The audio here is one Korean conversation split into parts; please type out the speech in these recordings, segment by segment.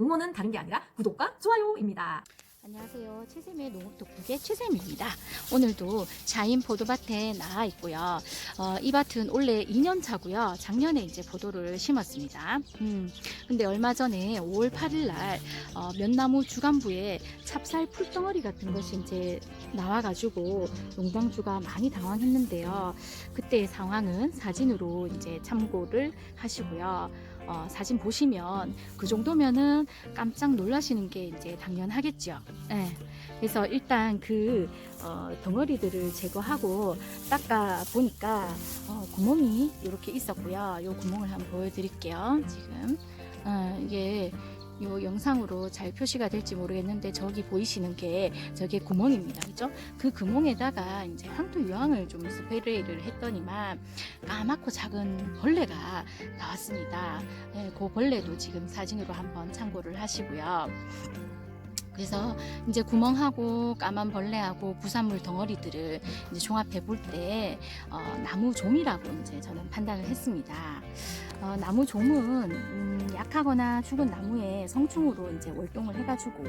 응원은 다른 게 아니라 구독과 좋아요입니다. 안녕하세요. 최샘의 농업독국의 최샘입니다. 오늘도 자인 포도밭에 나와 있고요. 어, 이 밭은 원래 2년 차고요. 작년에 이제 포도를 심었습니다. 음, 근데 얼마 전에 5월 8일 날 어, 면나무 주간부에 찹쌀 풀덩어리 같은 것이 이제 나와가지고 농장주가 많이 당황했는데요. 그때의 상황은 사진으로 이제 참고를 하시고요. 어, 사진 보시면 그 정도면은 깜짝 놀라시는 게 이제 당연하겠죠. 예. 그래서 일단 그 어, 덩어리들을 제거하고 닦아 보니까 어, 구멍이 이렇게 있었고요. 이 구멍을 한번 보여드릴게요. 지금 어, 이게 요 영상으로 잘 표시가 될지 모르겠는데 저기 보이시는 게 저게 구멍입니다. 그죠? 그 구멍에다가 이제 황토 유황을 좀 스프레이를 했더니만 까맣고 작은 벌레가 나왔습니다. 예, 그 벌레도 지금 사진으로 한번 참고를 하시고요. 그래서 이제 구멍하고 까만 벌레하고 부산물 덩어리들을 이제 종합해 볼때 어, 나무 종이라고 이제 저는 판단을 했습니다. 어, 나무 종은 음, 약하거나 죽은 나무에 성충으로 이제 월동을 해가지고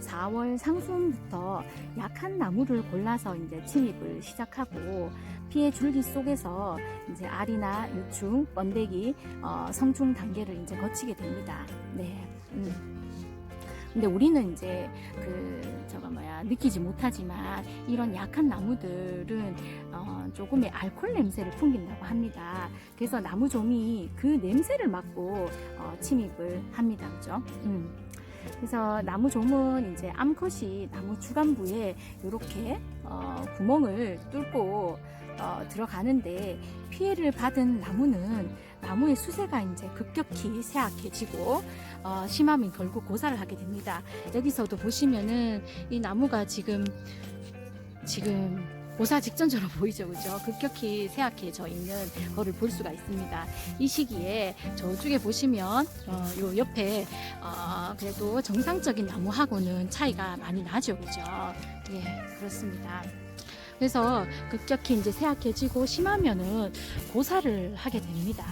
4월 상순부터 약한 나무를 골라서 이제 침입을 시작하고 피해 줄기 속에서 이제 알이나 유충, 번데기, 어, 성충 단계를 이제 거치게 됩니다. 네. 음. 근데 우리는 이제 그 저거 뭐야 느끼지 못하지만 이런 약한 나무들은 어, 조금의 알코올 냄새를 풍긴다고 합니다. 그래서 나무종이 그 냄새를 맡고 어, 침입을 합니다, 그죠? 음. 그래서 나무종은 이제 암컷이 나무 주간부에 이렇게 어, 구멍을 뚫고 어, 들어가는데 피해를 받은 나무는 나무의 수세가 이제 급격히 쇠약해지고 어, 심하면 결국 고사를 하게 됩니다. 여기서도 보시면은 이 나무가 지금 지금 고사 직전처럼 보이죠, 그죠? 급격히 쇠약해져 있는 거를 볼 수가 있습니다. 이 시기에 저쪽에 보시면 어, 요 옆에 어, 그래도 정상적인 나무하고는 차이가 많이 나죠, 그죠? 예, 그렇습니다. 그래서 급격히 이제 쇠약해지고 심하면은 고사를 하게 됩니다.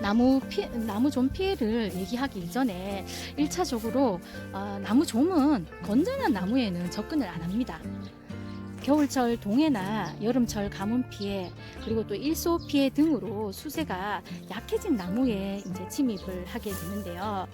나무 피, 나무 좀 피해를 얘기하기 이전에 1차적으로 어, 나무 좀은 건전한 나무에는 접근을 안 합니다. 겨울철 동해나 여름철 가뭄 피해 그리고 또 일소 피해 등으로 수세가 약해진 나무에 이제 침입을 하게 되는데요.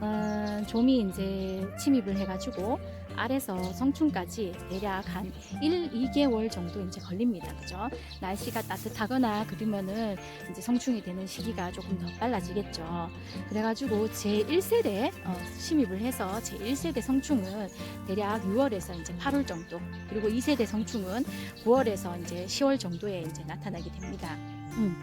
어, 좀이 이제 침입을 해가지고 알에서 성충까지 대략 한 1, 2개월 정도 이제 걸립니다. 그죠? 날씨가 따뜻하거나 그러면은 이제 성충이 되는 시기가 조금 더 빨라지겠죠. 그래가지고 제 1세대 어, 침입을 해서 제 1세대 성충은 대략 6월에서 이제 8월 정도 그리고 2세대 성충은 9월에서 이제 10월 정도에 이제 나타나게 됩니다. 음.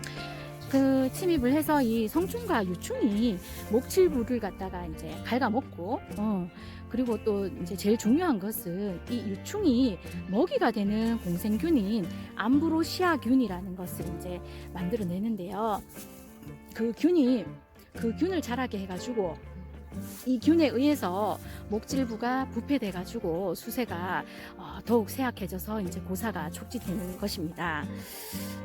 그 침입을 해서 이 성충과 유충이 목칠부를 갖다가 이제 갉아먹고 어, 그리고 또 이제 제일 중요한 것은 이 유충이 먹이가 되는 공생균인 암브로시아균이라는 것을 이제 만들어내는데요. 그 균이 그 균을 자라게 해가지고 이 균에 의해서 목질부가 부패돼 가지고 수세가 어, 더욱 쇠약해져서 이제 고사가 촉진되는 것입니다.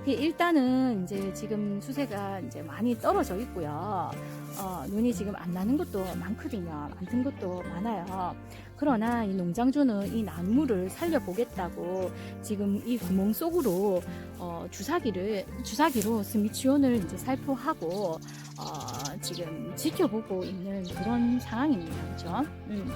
이 일단은 이제 지금 수세가 이제 많이 떨어져 있고요. 어, 눈이 지금 안 나는 것도 많거든요. 안 든 것도 많아요. 그러나 이 농장주는 이 나무를 살려보겠다고 지금 이 구멍 속으로 어, 주사기를 주사기로 스미치온을 이제 살포하고 어, 지금 지켜보고 있는 그런 상황입니다. 그죠? 음.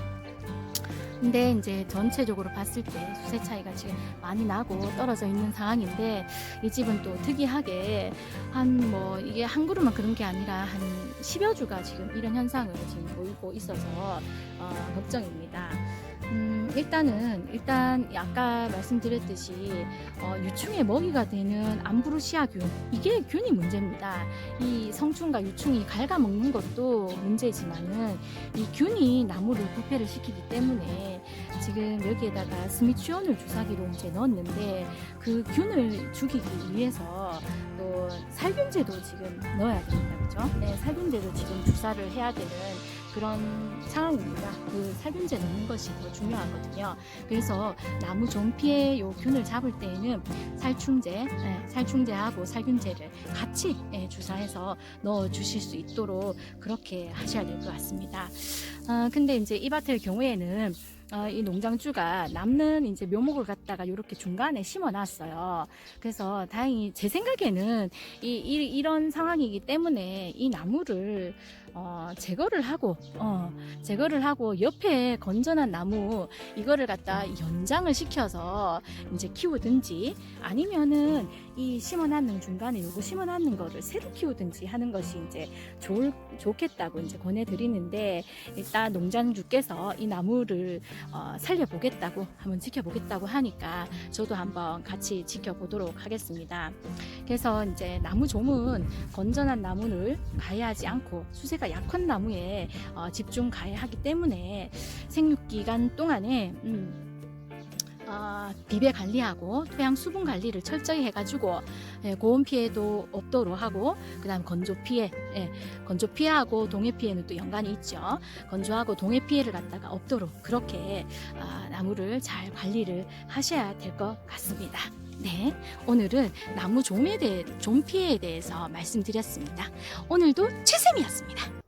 근데 이제 전체적으로 봤을 때 수세 차이가 지금 많이 나고 떨어져 있는 상황인데 이 집은 또 특이하게 한 뭐 이게 한 그루만 그런 게 아니라 한 10여 주가 지금 이런 현상을 지금 보이고 있어서 어, 걱정입니다. 음, 일단은 일단 아까 말씀드렸듯이 어, 유충의 먹이가 되는 암브루시아균 이게 균이 문제입니다. 이 성충과 유충이 갉아먹는 것도 문제지만은 이 균이 나무를 부패를 시키기 때문에 지금 여기에다가 스미치온을 주사기로 이제 넣었는데 그 균을 죽이기 위해서 또 살균제도 지금 넣어야 됩니다. 그죠? 네, 살균제도 지금 주사를 해야 되는 그런 상황입니다. 그 살균제 넣는 것이 더 중요하거든요. 그래서 나무 존피의 요 균을 잡을 때에는 살충제, 예, 살충제하고 살균제를 같이 예, 주사해서 넣어 주실 수 있도록 그렇게 하셔야 될 것 같습니다. 아, 근데 이제 이 밭의 경우에는 어, 이 농장주가 남는 이제 묘목을 갖다가 이렇게 중간에 심어 놨어요. 그래서 다행히 제 생각에는 이, 이, 이런 상황이기 때문에 이 나무를 어, 제거를 하고 어, 제거를 하고 옆에 건전한 나무 이거를 갖다 연장을 시켜서 이제 키우든지 아니면은 이 심어놨는 중간에 요거 심어놨는 거를 새로 키우든지 하는 것이 이제 좋을, 좋겠다고 이제 권해드리는데 일단 농장주께서 이 나무를 어, 살려보겠다고 한번 지켜보겠다고 하니까 저도 한번 같이 지켜보도록 하겠습니다. 그래서 이제 나무 좀은 건전한 나무를 가해하지 않고 수 세가 약한 나무에 어, 집중 가해하기 때문에 생육 기간 동안에 음, 어, 비배 관리하고 토양 수분 관리를 철저히 해가지고 예, 고온 피해도 없도록 하고 그다음 건조 피해, 예, 건조 피해하고 동해 피해는 또 연관이 있죠. 건조하고 동해 피해를 갖다가 없도록 그렇게 아, 나무를 잘 관리를 하셔야 될 것 같습니다. 네, 오늘은 나무 좀에 대해 좀피해에 대해서 말씀드렸습니다. 오늘도 최쌤이었습니다.